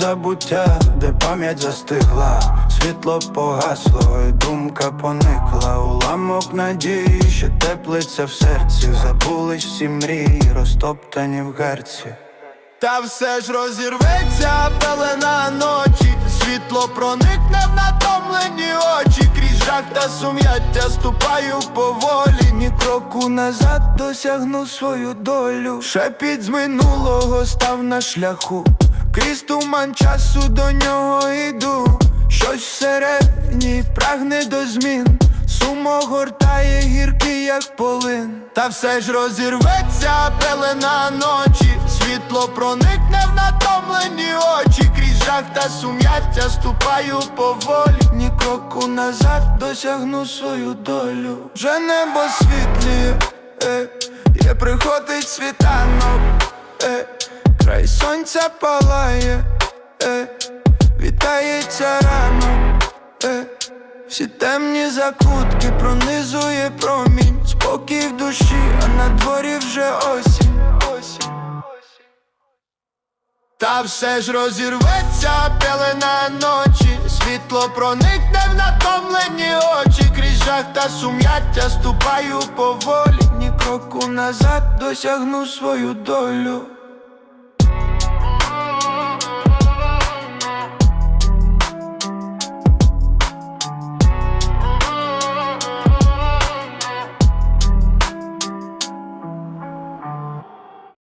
забуття, де пам'ять застигла, світло погасло, і думка поникла, уламок надії, що теплиться в серці, забулись всі мрії, розтоптані в гарці. Та все ж розірветься пелена ночі, світло проникне в натомлені очі, крізь жах та сум'яття ступаю поволі, ні кроку назад досягну свою долю. Шепіт з минулого став на шляху, крізь туман часу до нього йду. Щось всередині прагне до змін, сумо гортає гіркий, як полин. Та все ж розірветься пелена ночі, світло проникне в натомлені очі, крізь жах та сум'яття ступаю поволі, ні кроку назад досягну свою долю. Вже небо світліє, е, є приходить світанок, е, край сонця палає, е, вітається рано, е, всі темні закутки пронизує промінь, спокій в душі, а на дворі вже осінь, осінь. Та все ж розірветься пелена ночі, світло проникне в натомлені очі, крізь жах та сум'яття ступаю поволі, ні кроку назад досягну свою долю.